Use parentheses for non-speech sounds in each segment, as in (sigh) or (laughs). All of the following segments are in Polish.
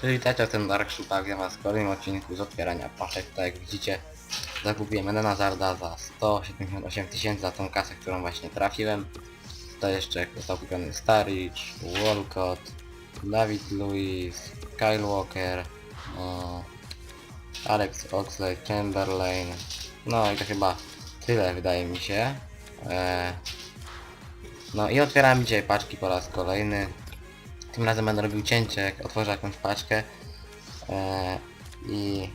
Czyli witajcie ten Dark Shootag, ja was w kolejnym odcinku z otwierania paczek, tak jak widzicie zakupiłem Edena Zarda za 178 tysięcy za tą kasę, którą właśnie trafiłem. To jeszcze został kupiony Starich, Walcott, David Lewis, Kyle Walker, o, Alex Oxley, Chamberlain, no i to chyba tyle wydaje mi się. E, no i otwieram dzisiaj paczki po raz kolejny. Tym razem będę robił cięcie, jak otworzę jakąś paczkę. E, I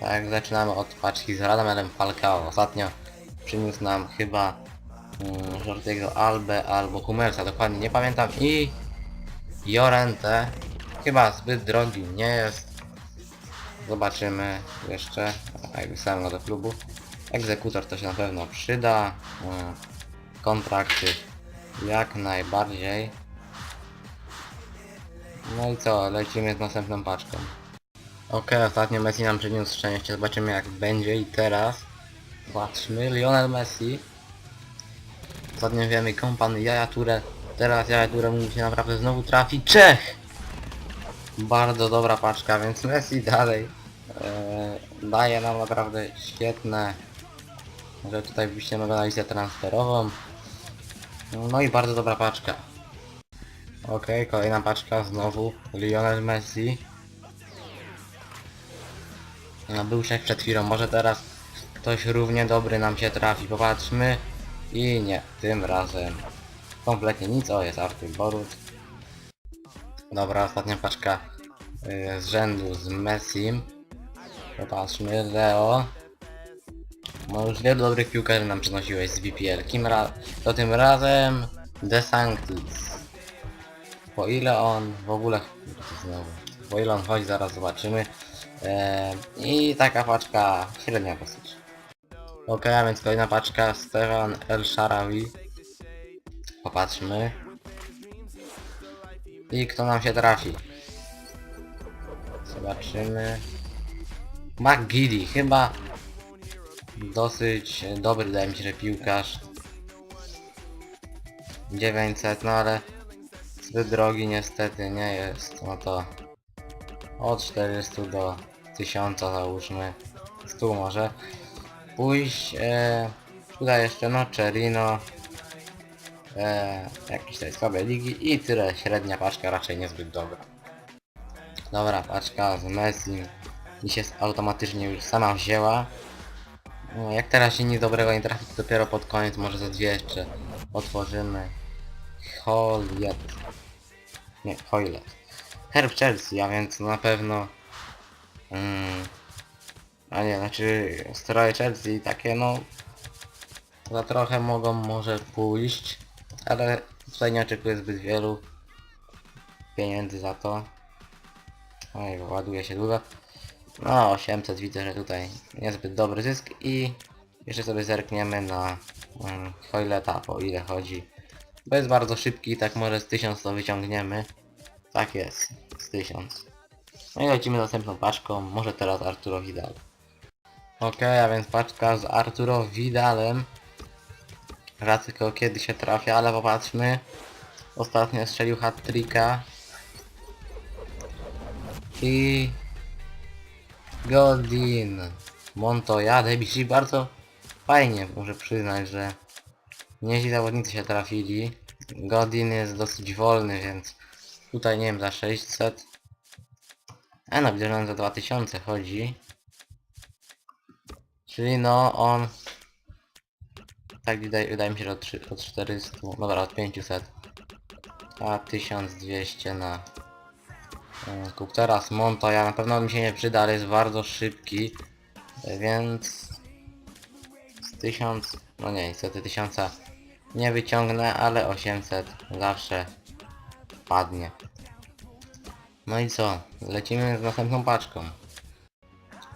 tak, zaczynamy od paczki z Radamelem Falcao. Ostatnio przyniósł nam chyba mm, Albę albo Humelsa, dokładnie nie pamiętam. I Jorente. Chyba zbyt drogi nie jest. Zobaczymy jeszcze. Jak wysłałem go do klubu. Egzekutor to się na pewno przyda. Mm, Kontrakty jak najbardziej. No i co, lecimy z następną paczką. Okej, ostatnio Messi nam przyniósł szczęście, zobaczymy jak będzie. I teraz patrzmy, Lionel Messi. Ostatnio wiemy, kompan Jaja Touré, teraz Jaja Touré mówi się naprawdę znowu trafi, Czech! Bardzo dobra paczka, więc Messi dalej e, daje nam naprawdę świetne że tutaj wbiście nową analizę transferową. No i bardzo dobra paczka Okej, kolejna paczka znowu Lionel Messi. No był się przed chwilą, może teraz ktoś równie dobry nam się trafi, popatrzmy. I nie, tym razem kompletnie nic, o jest Artur Borut. Dobra, ostatnia paczka y, z rzędu z Messim. Popatrzmy, Leo. No już wielu dobrych piłkarzy nam przynosiłeś z VPL. Kim ra to tym razem The Sanctis. Po ile on w ogóle... Znowu. Po ile on chodzi, zaraz zobaczymy. Eee, I taka paczka średnia dosyć. Ok, a więc kolejna paczka Stefan El Sharawi. Popatrzmy. I kto nam się trafi? Zobaczymy. McGiddy, chyba dosyć dobry, wydaje mi się, że piłkarz. 900, no ale zbyt drogi niestety nie jest, no to od 400 do 1000 załóżmy, 100 może. Pójść, e, tutaj jeszcze no Cherino, e, jakieś tutaj słabe ligi i tyle, średnia paczka raczej niezbyt dobra. Dobra, paczka z Messi mi się automatycznie już sama wzięła. No, jak teraz się nic dobrego nie trafi, to dopiero pod koniec, może za dwie jeszcze otworzymy. Holiet. Nie, Hoylet. Herb Chelsea, a więc na pewno... Mm, a nie, znaczy stroje Chelsea takie no... Za trochę mogą może pójść, ale tutaj nie oczekuję zbyt wielu pieniędzy za to. Oj, ładuje się długo. No 800 widzę, że tutaj niezbyt dobry zysk i jeszcze sobie zerkniemy na um, Hoyleta, po ile chodzi. Bo jest bardzo szybki, tak może z 1000 to wyciągniemy. Tak jest, z 1000. No i lecimy następną paczką, może teraz Arturo Vidal. Okej, a więc paczka z Arturo Vidalem. Rzadko kiedy się trafia, ale popatrzmy. Ostatnio strzelił hat-tricka. I... Godin. Montoya, debici bardzo fajnie, muszę przyznać, że nieźli zawodnicy się trafili. Godin jest dosyć wolny, więc tutaj nie wiem, za 600. A no, widzę, że on za 2000 chodzi. Czyli no, on... Tak wydaje, wydaje mi się, że od, trzy- od 400, dobra, od 500. A 1200 na e, kup teraz Montoya, na pewno mi się nie przyda, ale jest bardzo szybki. e, Więc... Z 1000, no nie, niestety 1000 nie wyciągnę, ale 800 zawsze padnie. No i co? Lecimy z następną paczką.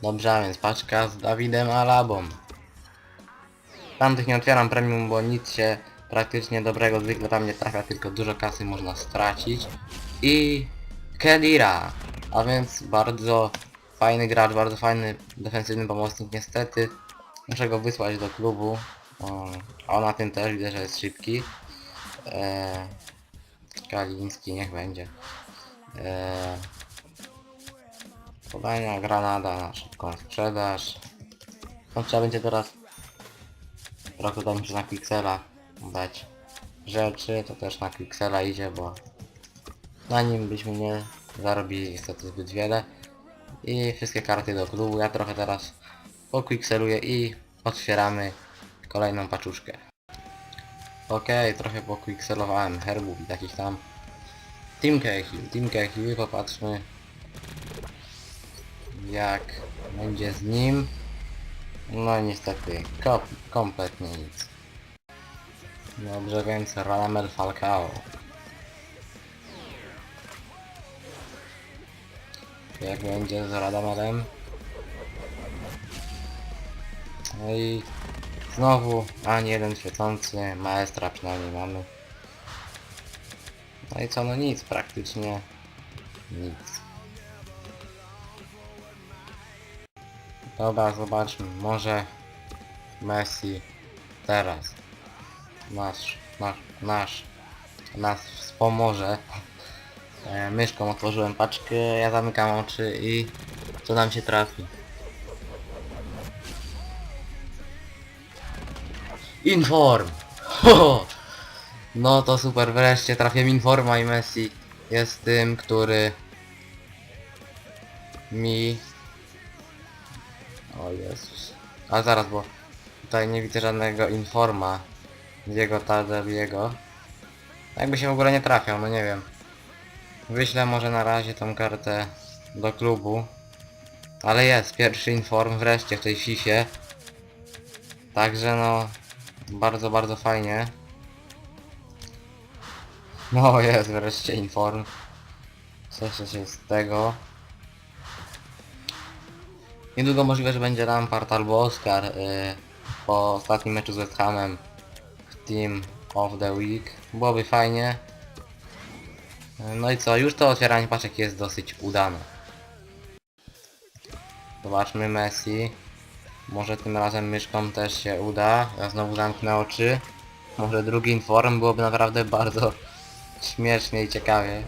Dobrze, a więc paczka z Dawidem Alabą. Tamtych nie otwieram premium, bo nic się praktycznie dobrego zwykle tam nie trafia, tylko dużo kasy można stracić. I Kedira, a więc bardzo fajny gracz, bardzo fajny defensywny pomocnik niestety. Muszę go wysłać do klubu. O, on na tym też widzę, że jest szybki. Eee, Kaliński niech będzie. Eee, Podania granada na szybką sprzedaż. No trzeba będzie teraz trochę dać mi na Pixela dać rzeczy, to też na Pixela idzie, bo na nim byśmy nie zarobili niestety zbyt wiele. I wszystkie karty do klubu. Ja trochę teraz poquixeluję i otwieramy kolejną paczuszkę. Okej, trochę poquixelowałem herbów i takich tam. Team Cahill, Team Cahill, popatrzmy jak będzie z nim. No niestety, ko kompletnie nic. Dobrze, więc Radamel Falcao. Jak będzie z Radamelem? No i znowu ani jeden świecący, maestra przynajmniej mamy. No i co, no nic, praktycznie nic. Dobra, zobaczmy, może Messi teraz nasz, nasz, nasz nas wspomoże. E, myszką otworzyłem paczkę, ja zamykam oczy i co nam się trafi. Inform! Ho! No to super, wreszcie trafiłem Informa i Messi jest tym, który mi... O Jezus. A zaraz, bo tutaj nie widzę żadnego Informa z jego Tadeliego. Jakby się w ogóle nie trafiał, no nie wiem. Wyślę może na razie tą kartę do klubu. Ale jest, pierwszy inform wreszcie w tej fisie. Także no, bardzo, bardzo fajnie. No (laughs) jest wreszcie inform. Cieszę się z tego. Niedługo możliwe, że będzie Lampard albo Oscar y, po ostatnim meczu z Hamem w Team of the Week. Byłoby fajnie. No i co, już to otwieranie paczek jest dosyć udane. Zobaczmy Messi. Może tym razem myszką też się uda. Ja znowu zamknę oczy. Może drugi inform byłoby naprawdę bardzo śmiesznie i ciekawie.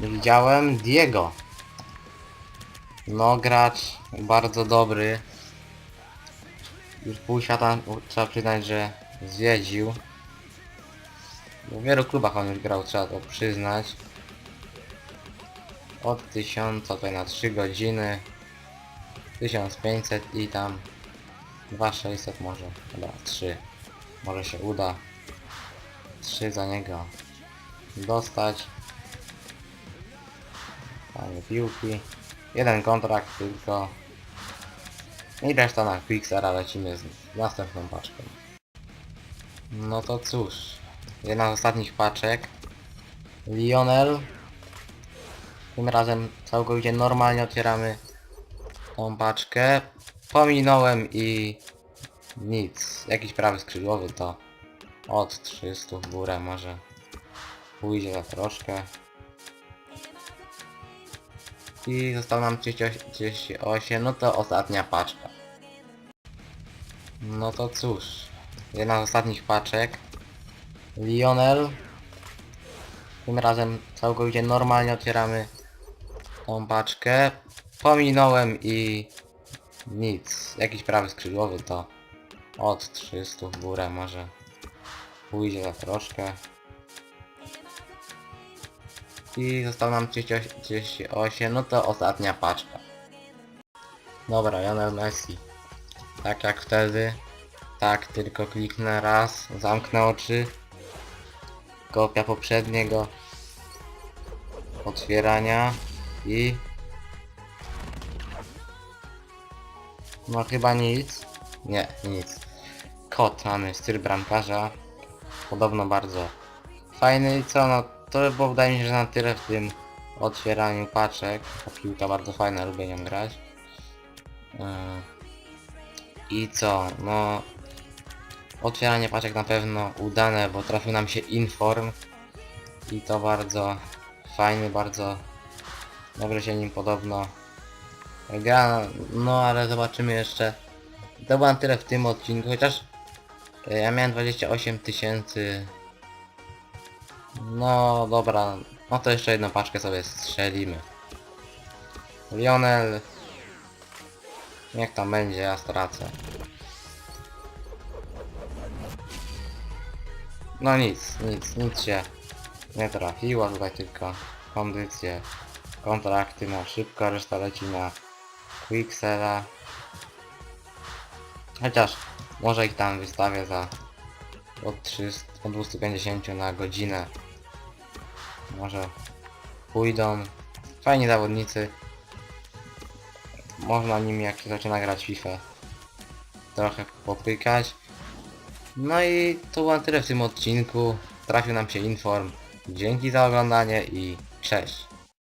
Widziałem Diego. No gracz bardzo dobry. Już pół świata trzeba przyznać, że zwiedził. W wielu klubach on już grał, trzeba to przyznać. Od 1000 tutaj na 3 godziny. 1500 i tam 2600 może. Dobra, 3. Może się uda. 3 za niego dostać. Panie piłki. Jeden kontrakt tylko. I reszta na Quicksera lecimy z następną paczką. No to cóż. Jedna z ostatnich paczek. Lionel. Tym razem całkowicie normalnie otwieramy tą paczkę. Pominąłem i nic. Jakiś prawy skrzydłowy to od 300 w górę może pójdzie za troszkę. I zostało nam 38, 38, no to ostatnia paczka. No to cóż. Jedna z ostatnich paczek. Lionel. Tym razem całkowicie normalnie otwieramy tą paczkę. Pominąłem i nic. Jakiś prawy skrzydłowy to od 300 w górę może pójdzie za troszkę. I zostało nam 38, 38, no to ostatnia paczka. Dobra, Lionel Messi. Tak jak wtedy. Tak, tylko kliknę raz, zamknę oczy. Kopia poprzedniego otwierania i no chyba nic. Nie, nic. Kot mamy styl bramkarza. Podobno bardzo fajny i co no to by było wydaje mi się, że na tyle w tym otwieraniu paczek. Ta piłka bardzo fajna, lubię nią grać. Yy. I co, no otwieranie paczek na pewno udane, bo trafił nam się inform i to bardzo fajny, bardzo dobrze się nim podobno gra, no ale zobaczymy jeszcze. To było tyle w tym odcinku, chociaż e, ja miałem 28 tysięcy. No dobra, No to jeszcze jedną paczkę sobie strzelimy. Lionel. Niech tam będzie, ja stracę. No nic, nic, nic się nie trafiło, tutaj tylko kondycje, kontrakty na szybko, reszta leci na Quicksela. Chociaż może ich tam wystawię za od 300, od 250 na godzinę. Może pójdą. Fajni zawodnicy. Można nimi jak się zaczyna grać FIFA trochę popykać. No i to było tyle w tym odcinku. Trafił nam się inform. Dzięki za oglądanie i cześć.